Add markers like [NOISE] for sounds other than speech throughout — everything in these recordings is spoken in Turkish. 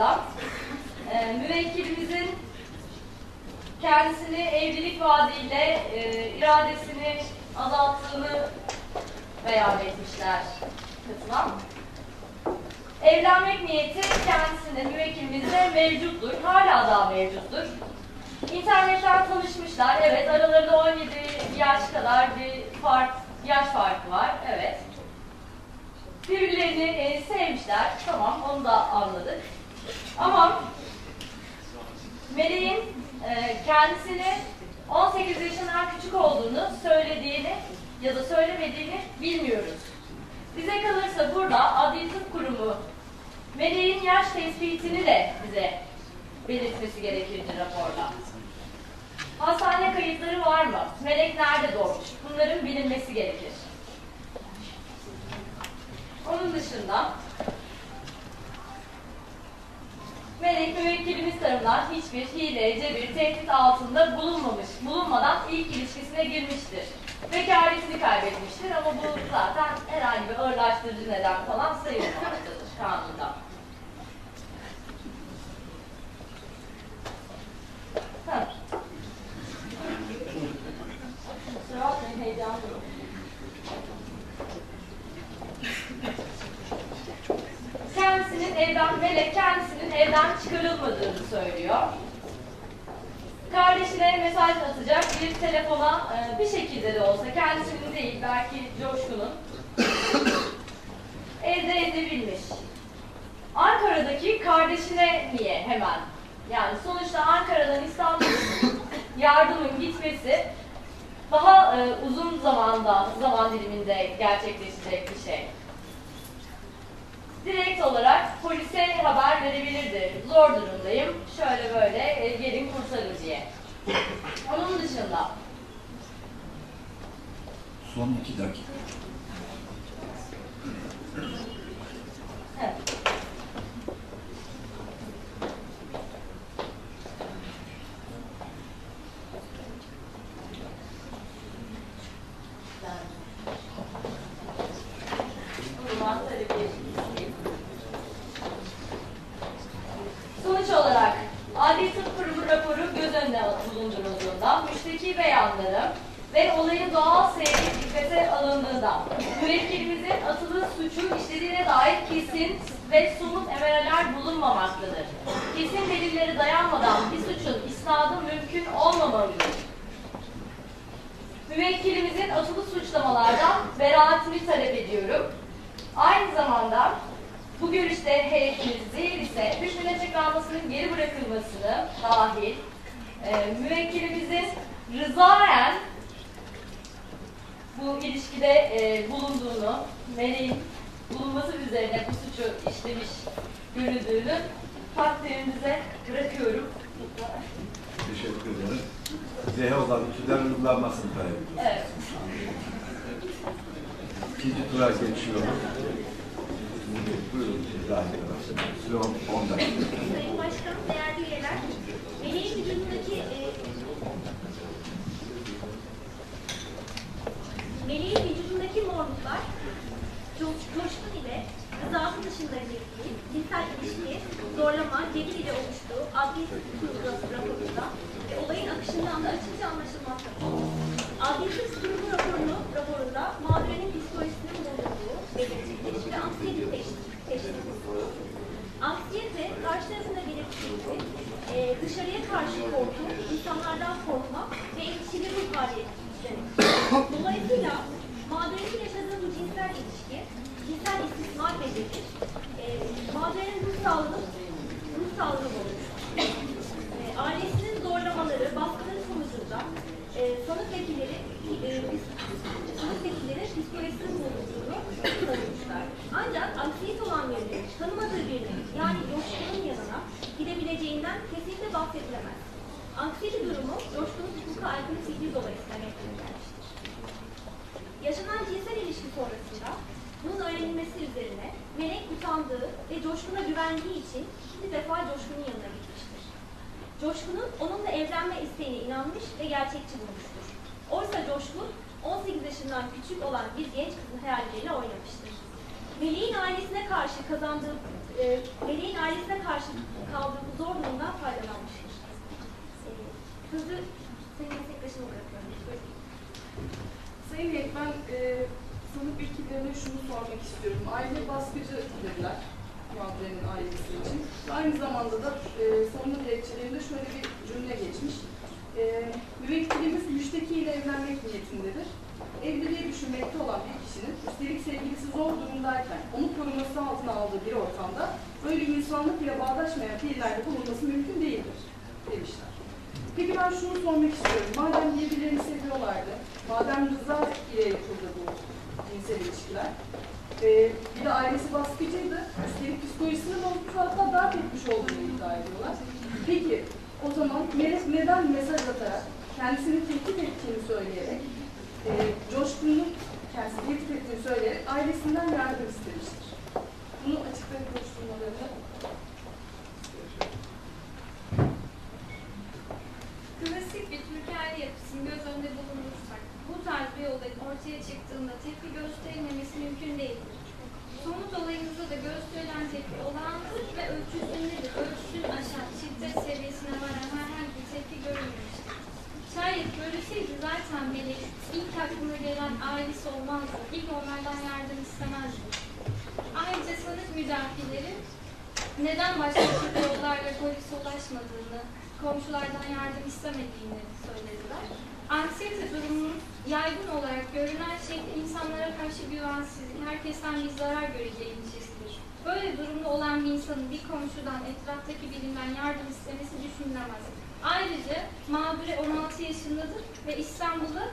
dışında e, müvekkilimizin kendisini evlilik vaadiyle e, iradesini azalttığını beyan etmişler katılan. Evlenmek niyeti kendisinde müvekkilimizde mevcuttur. Hala daha mevcuttur. İnternetten tanışmışlar. Evet aralarında 17 yaş kadar bir fark, yaş farkı var. Evet. Birbirlerini e, sevmişler. Tamam onu da anladık. Ama Meleğin e, kendisini 18 yaşından küçük olduğunu söylediğini ya da söylemediğini bilmiyoruz. Bize kalırsa burada Adli Tıp Kurumu Meleğin yaş tespitini de bize belirtmesi gerekirdi raporda. Hastane kayıtları var mı? Melek nerede doğmuş? Bunların bilinmesi gerekir. Onun dışında Melek müvekkilimiz tarafından hiçbir hile, cebir, tehdit altında bulunmamış, bulunmadan ilk ilişkisine girmiştir. Vekaletini kaybetmiştir ama bu zaten herhangi bir ağırlaştırıcı neden falan sayılmamaktadır kanunda. Ha. Kusura bakmayın heyecanlıyım. kendisinin evden, Melek kendisinin evden çıkarılmadığını söylüyor. Kardeşine mesaj atacak bir telefona e, bir şekilde de olsa kendisinin değil belki Coşkun'un [COUGHS] elde edebilmiş. Ankara'daki kardeşine niye hemen? Yani sonuçta Ankara'dan İstanbul'a [COUGHS] yardımın gitmesi daha e, uzun zamanda, zaman diliminde gerçekleşecek bir şey direkt olarak polise haber verebilirdi. Zor durumdayım, şöyle böyle e, gelin kurtarın diye. Onun dışında Son iki dakika. evet. O zaman tabii bir Sonuç olarak Adli Tıp Kurumu raporu göz önüne bulundurulduğunda, müşteki beyanları ve olayın doğal seyri dikkate alındığında, müvekkilimizin atılı suçu işlediğine dair kesin ve somut emeleler bulunmamaktadır. Kesin delilleri dayanmadan bir suçun isnadı mümkün olmamalıdır. Müvekkilimizin atılı suçlamalardan beraatini talep ediyorum. Aynı zamanda bu görüşte heyetimiz değil ise hükmün açıklanmasının geri bırakılmasını dahil e, müvekkilimizin rızaen bu ilişkide e, bulunduğunu, meleğin bulunması üzerine bu suçu işlemiş görüldüğünü takdirinize bırakıyorum. Teşekkür ederim. Z'ye olan ikiler uygulanmasını talep ediyoruz. Evet. İkinci tura geçiyorum. Buyurun İbrahim Bey. Süre 10 dakika. Sayın Başkanım, değerli üyeler, meleğin vücudundaki e, meleğin vücudundaki morluklar co- coşkun ile rızası dışında bir cinsel ilişki, zorlama, cebir ile oluştuğu adli kurulu raporunda ve olayın akışından da açıkça anlaşılmaktadır. Adli kurulu raporunu, raporunda mağdurenin psikolojisinin bulunduğu belirtilmiş ve anksiyete teşhisi teşhisi Anksiyete karşı tarafında belirttiği gibi e, dışarıya karşı korku, insanlardan korkma ve endişeli ruh hali demektir. Dolayısıyla mağdurenin yaşadığı bu cinsel ilişki, cinsel istismar belirtir. E, mağdurenin ruh sağlığını, ruh sağlığını bozmuş. E, ailesinin zorlamaları, baskıları sonucunda e, sanık vekilleri, e, sanık vekilleri psikolojisinin bozulduğunu savunmuşlar. Ancak anksiyete olan birinin tanımadığı birinin yani coşkunun yanına gidebileceğinden kesinlikle bahsedilemez. Anksiyete durumu coşkunun hukuka aykırı fiili dolayısıyla meydana gelmiştir. Yaşanan cinsel ilişki sonrasında bunun öğrenilmesi üzerine Utandığı ve Coşkun'a güvendiği için ikinci defa Coşkun'un yanına gitmiştir. Coşkun'un onunla evlenme isteğine inanmış ve gerçekçi bulmuştur. Oysa Coşkun 18 yaşından küçük olan bir genç kızın hayalleriyle oynamıştır. Melek'in ailesine karşı kazandığı e, Melek'in ailesine karşı kaldığı bu zor durumdan faydalanmıştır. E, sözü senin meslektaşına bırakıyorum. Sayın Heyet, e, sanık vekillerine şunu sormak istiyorum. Aile baskıcı dediler mağdurenin ailesi için. Aynı zamanda da e, savunma dilekçelerinde şöyle bir cümle geçmiş. E, müvekkilimiz müşteki ile evlenmek niyetindedir. Evliliği düşünmekte olan bir kişinin üstelik sevgilisi zor durumdayken onu koruması altına aldığı bir ortamda böyle insanlık ile bağdaşmayan fiillerde bulunması mümkün değildir demişler. Peki ben şunu sormak istiyorum. Madem birbirlerini seviyorlardı, madem rıza ile yapıldı bu cinsel ilişkiler, e, bir de ailesi baskıcıydı, üstelik psikolojisini bozmuş hatta darp etmiş olduğunu iddia ediyorlar. Peki o zaman neden mesaj atarak, kendisini tehdit ettiğini söyleyerek, e, Coşkun'un kendisini tehdit ettiğini söyleyerek ailesinden yardım istemiştir? Bunu açıklayıp konuşturmalarını Klasik bir Türkiye yapısını göz önünde bulundurursak, bu tarz bir olayın ortaya çıktığında tepki gösterilmemesi mümkün değildir. Somut olayımızda da gösterilen tepki olağanüstü ve ölçüsündedir. Ölçüsünü aşan şiddet seviyesine varan herhangi bir tepki görülmemiştir. Şayet görülseydi zaten Melek ilk aklına gelen ailesi olmazdı. İlk onlardan yardım istemezdi. Ayrıca sanık müdafileri neden başka türlü yollarla polise ulaşmadığını, komşulardan yardım istemediğini söylediler. Anksiyete durumunun yaygın olarak görünen şekli insanlara karşı güvensizlik, herkesten bir zarar göreceği endişesidir. Böyle durumda olan bir insanın bir komşudan, etraftaki birinden yardım istemesi düşünülemez. Ayrıca mağdure 16 yaşındadır ve İstanbul'da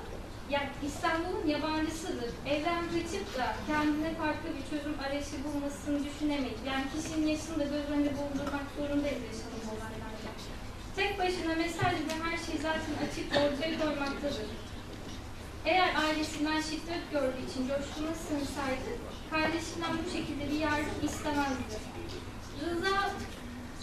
yani İstanbul'un yabancısıdır. Evden kaçıp da kendine farklı bir çözüm arayışı bulmasını düşünemeyiz. Yani kişinin yaşını da göz önünde bulundurmak zorundayız yaşanan olaylarda. Tek başına mesaj ve her şey zaten açık ortaya koymaktadır. Eğer ailesinden şiddet gördüğü için coşkuna sığınsaydı, kardeşinden bu şekilde bir yardım istemezdi. Rıza,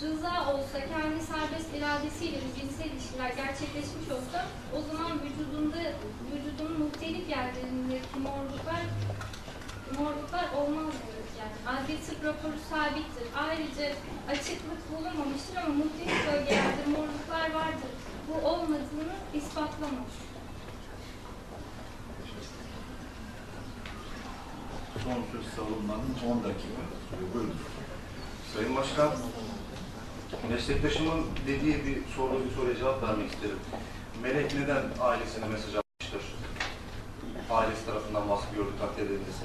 rıza olsa, kendi serbest iradesiyle cinsel ilişkiler gerçekleşmiş olsa, o zaman vücudunda, vücudunun muhtelif yerlerindeki morluklar, morluklar olmazdı. Yani adli tıp raporu sabittir. Ayrıca açıklık bulunmamıştır ama muhtelif bölgelerde morluklar vardır. Bu olmadığını ispatlamış. Son söz savunmanın 10 dakika. Buyurun. Sayın Başkan, meslektaşımın dediği bir soru bir soruya cevap vermek isterim. Melek neden ailesine mesaj atmıştır? Ailesi tarafından baskı gördü takdir ediniz.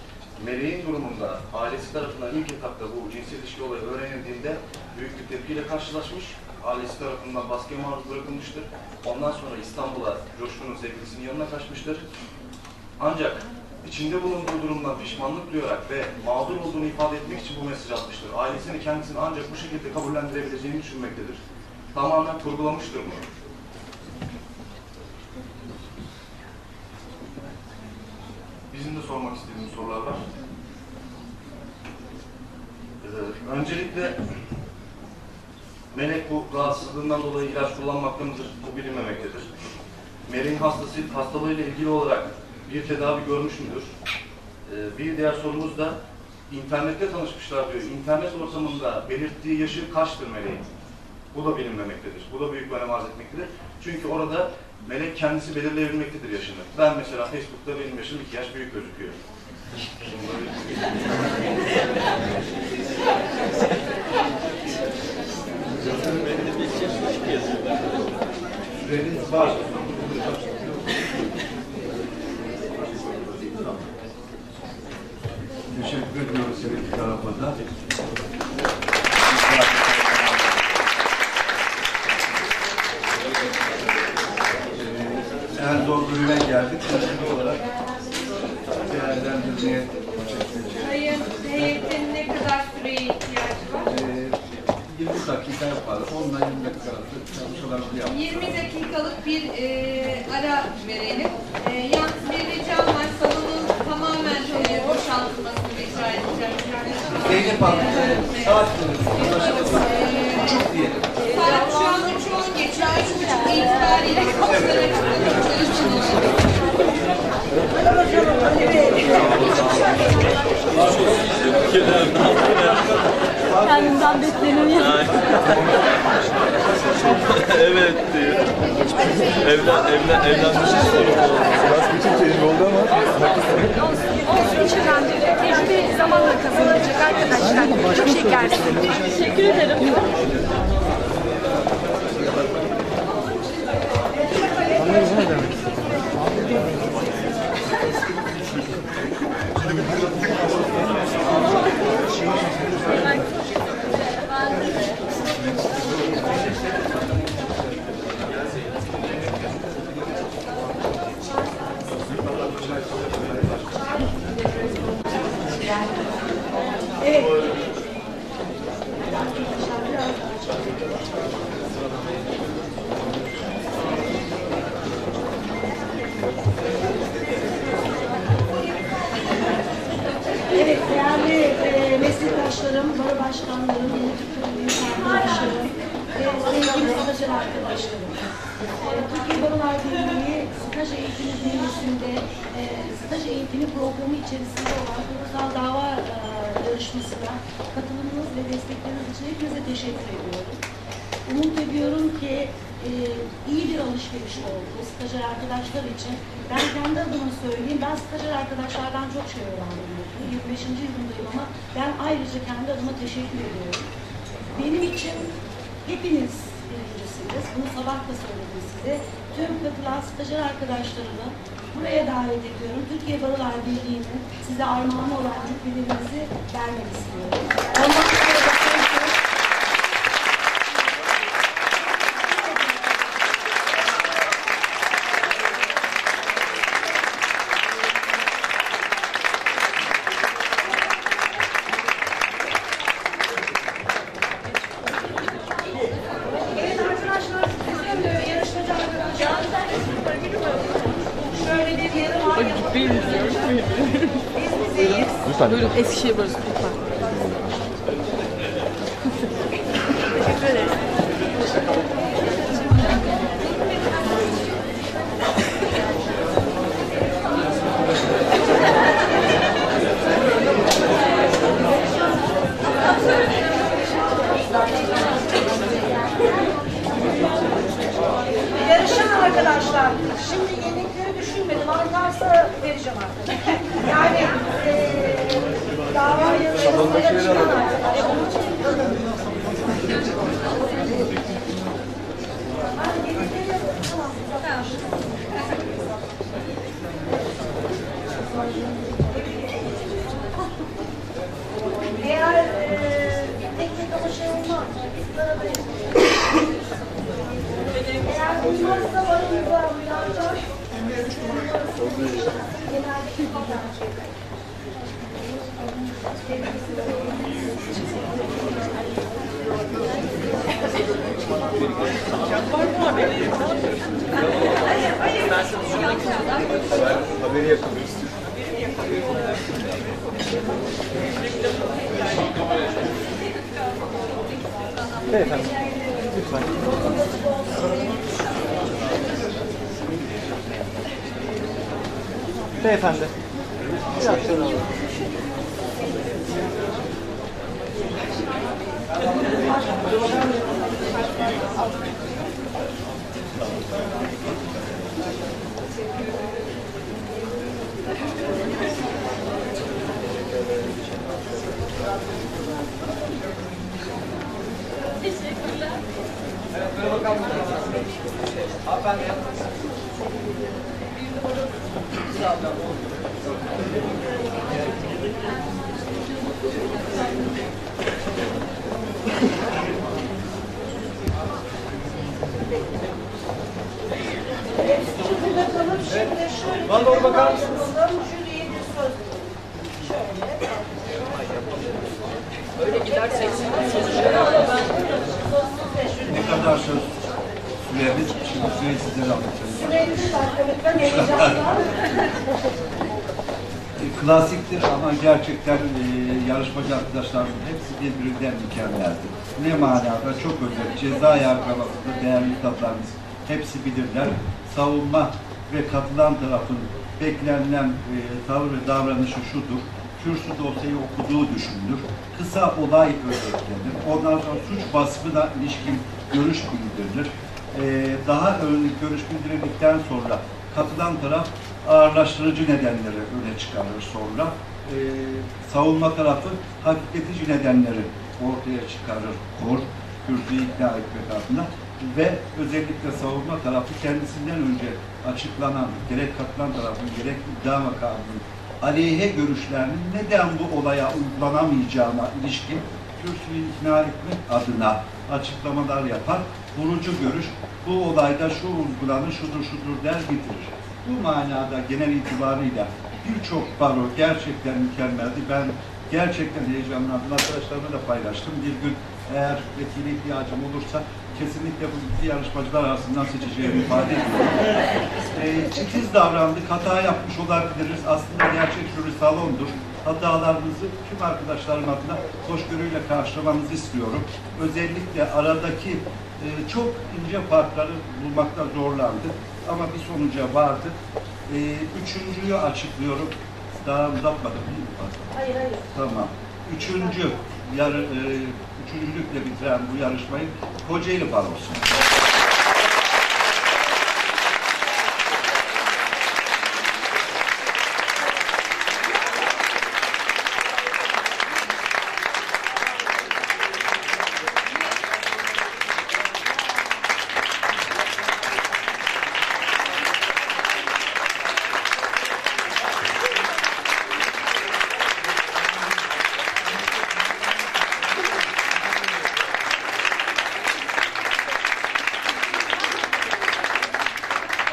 Meleğin durumunda ailesi tarafından ilk etapta bu cinsel ilişki olayı öğrenildiğinde büyük bir tepkiyle karşılaşmış. Ailesi tarafından baskıya maruz bırakılmıştır. Ondan sonra İstanbul'a Coşkun'un sevgilisinin yanına kaçmıştır. Ancak içinde bulunduğu durumdan pişmanlık duyarak ve mağdur olduğunu ifade etmek için bu mesaj atmıştır. Ailesini kendisini ancak bu şekilde kabullendirebileceğini düşünmektedir. Tamamen kurgulamıştır bunu. Bizim de sormak istediğimiz sorular var. Ee, öncelikle Melek bu rahatsızlığından dolayı ilaç kullanmakta mıdır? Bu bilinmemektedir. Melek'in hastası, hastalığıyla ilgili olarak bir tedavi görmüş müdür? Ee, bir diğer sorumuz da internette tanışmışlar diyor. İnternet ortamında belirttiği yaşı kaçtır Melek'in? Bu da bilinmemektedir. Bu da büyük bir önem arz etmektedir. Çünkü orada Melek kendisi belirleyebilmektedir yaşını. Ben mesela Facebook'ta benim yaşım iki yaş büyük gözüküyor. Süreniz var. Teşekkür ediyoruz her iki tarafa da. Ee, zor bölüme geldik. Sözlü olarak değerlendirmeye çalışacağız. Sayın heyetin ne kadar süreye ihtiyacı var? Ee, 20 dakika yapar. 10 ile 20 dakika arası çalışmalarımızı yapar. 20 dakikalık bir e, ara verelim. E, yalnız bir ricam var. Salonun tamamen e, boşaltılmasını rica edeceğim. Zeynep Hanım, saat Çok diyelim. Saat şu an 3'ü 10 geçiyor. 3.30 itibariyle kapılara çıkıyoruz. Kendimden bekleneni [LAUGHS] evet diyor. Evlen, evlen, evlenmiş istiyorum. Biraz küçük kelime oldu ama. Olsun için ben tecrübe zamanla kazanılacak arkadaşlar. Çok şekersiniz. Teşekkür ederim. Evet, değerli e, meslektaşlarım, baro başkanlarım, yönetim kurulu üyeleri, arkadaşlarım, e, sevgili stajyer arkadaşlarım. E, Türkiye Barolar Birliği staj eğitimi bünyesinde e, staj eğitimi programı içerisinde olan kurumsal dava e, yarışmasına katılımınız ve destekleriniz için hepinize teşekkür ediyorum. Umut ediyorum ki e, iyi bir alışveriş oldu stajyer arkadaşlar için. Ben kendi adıma söyleyeyim, ben stajyer arkadaşlardan çok şey öğrendim. 25. yılındayım ama ben ayrıca kendi adıma teşekkür ediyorum. Benim için hepiniz birincisiniz. Bunu sabah da söyledim size. Tüm katılan stajyer arkadaşlarımı buraya davet ediyorum. Türkiye Barolar Birliği'nin size armağanı olan cübbelerinizi vermek istiyorum. Ondan bizeyiz. Buyurun Eskişehir Barosu lütfen. Teşekkür ederiz. Yarışan arkadaşlar, şimdi yenilikleri düşünmedim. Artarsa vereceğim artık. Eğer eee teknik ama şey olmaz. Sizlere de Eğer olmazsa aramızda müracaat. Genelde ilk Haberi yapıyoruz. Beyefendi. Teşekkürler. Evet, böyle bakalım. Hanımefendi yapmasın. Thank you. Burada kalıp şimdi şöyle Bana doğru bakar. Jüriye bir söz verelim. Şöyle. Ne kadar söz süremiz? Şimdi süreyi sizlere anlatacağım. Süreyi bir dakika lütfen heyecanla. [LAUGHS] E, Klasiktir ama gerçekten e, yarışmacı arkadaşlarımın hepsi birbirinden mükemmeldir. Ne manada çok özel. Ceza yargılamasında değerli tatlarımız hepsi bilirler. Savunma ve katılan tarafın beklenilen e, tavır ve davranışı şudur. kürsü dosyayı okuduğu düşünülür. Kısa olay özetlenir. Ondan sonra suç vasfına ilişkin görüş bildirilir. Ee, daha ön görüş bildirildikten sonra katılan taraf ağırlaştırıcı nedenleri öne çıkarır sonra. Ee, savunma tarafı hafifletici nedenleri ortaya çıkarır, kor, kürsüyü ikna etmek adına ve özellikle savunma tarafı kendisinden önce açıklanan, gerek katılan tarafın, gerek iddia makamının aleyhe görüşlerinin neden bu olaya uygulanamayacağına ilişkin kürsüyü ikna etmek adına açıklamalar yapar. Vurucu görüş, bu olayda şu uygulanır, şudur şudur der bitirir. Bu manada genel itibarıyla birçok baro gerçekten mükemmeldi. Ben gerçekten heyecanlandım. Arkadaşlarımla da paylaştım. Bir gün eğer vekili ihtiyacım olursa kesinlikle bu iki yarışmacılar arasından seçeceğimi ifade ediyorum. [LAUGHS] Titiz davrandık, hata yapmış olabiliriz. Aslında gerçek jüri salondur. Hatalarımızı tüm arkadaşlarım adına hoşgörüyle karşılamanızı istiyorum. Özellikle aradaki e, çok ince farkları bulmakta zorlandık. Ama bir sonuca vardık. E, üçüncüyü açıklıyorum. Daha uzatmadım değil mi? Hayır hayır. Tamam. Üçüncü, yarı, e, üçüncülükle bitiren bu yarışmayı Kocaeli Barosu.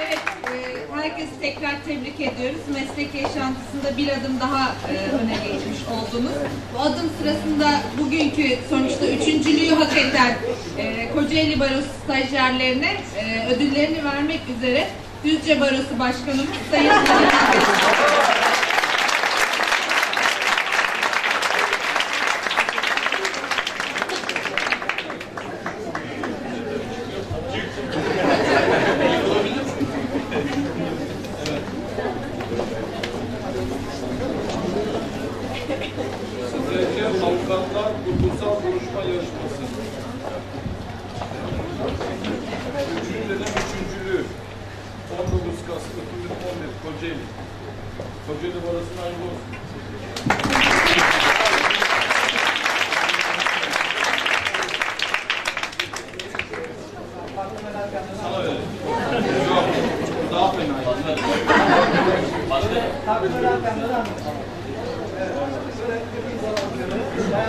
Evet, e, herkesi tekrar ediyoruz. Meslek yaşantısında bir adım daha e, öne geçmiş oldunuz. Bu adım sırasında bugünkü sonuçta üçüncülüğü hak eden e, Kocaeli Barosu stajyerlerine e, ödüllerini vermek üzere Düzce Barosu Başkanımız Sayın Halil Bey. Sırayla avukatlar kurgusal duruşma yarışması. Üçüncü dönem üçüncülüğü. 19 Kasım 2011 Kocaeli. Kocaeli Barası'nın hayırlı olsun. Sana verelim. Yok. Daha fena.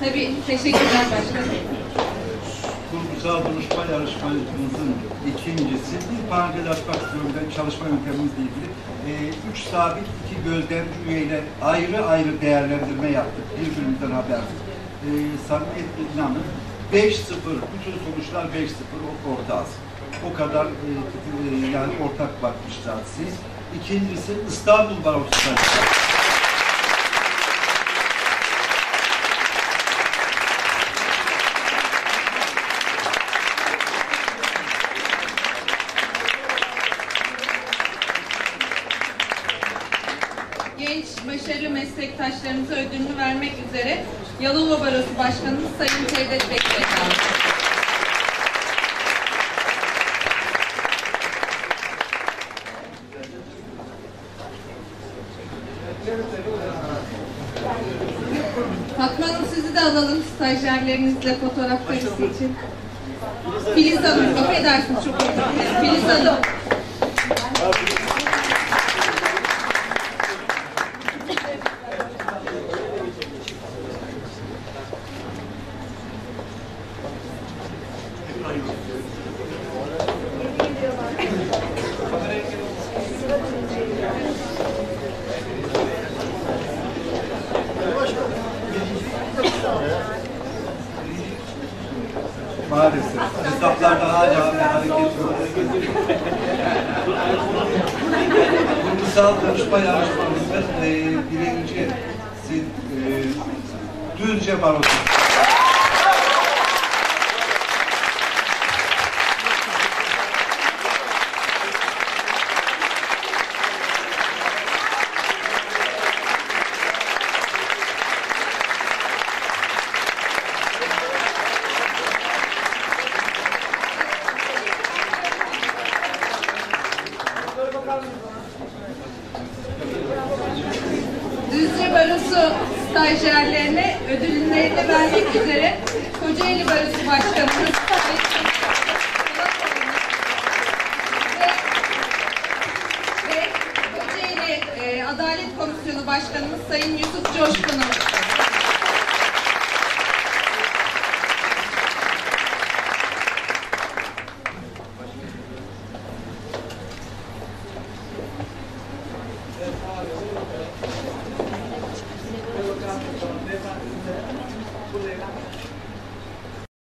Tabii, teşekkürler başkanım. Kurgusal duruşma yarışmamızın ikincisi bir parantez açmak istiyorum çalışma yöntemimizle ilgili. Ee, üç sabit iki gözlemci üyeyle ayrı ayrı değerlendirme yaptık. Birbirimizden habersiz. Ee, samimiyetle inanın 5-0, bütün sonuçlar 5-0 o ortağız. O kadar e, e, yani ortak bakmışlar siz. İkincisi İstanbul Barosu. genç başarılı meslektaşlarımıza ödülünü vermek üzere Yalova Barosu Başkanımız Sayın Cevdet Bektaş aldı. Fatma Hanım sizi de alalım stajyerlerinizle fotoğraf karesi için. Filiz Hanım, affedersiniz çok özür dilerim. Filiz Hanım. Maalesef. Hesaplarda hala bir hareket yok. Kurumsal danışma yarışmamızda e, birinci si- e, Düzce Barosu. Düzce Barosu stajyerlerine ödüllerini vermek üzere Kocaeli Barosu Başkanımız ve, e, Adalet Komisyonu Başkanımız Sayın Yusuf Coşkun'un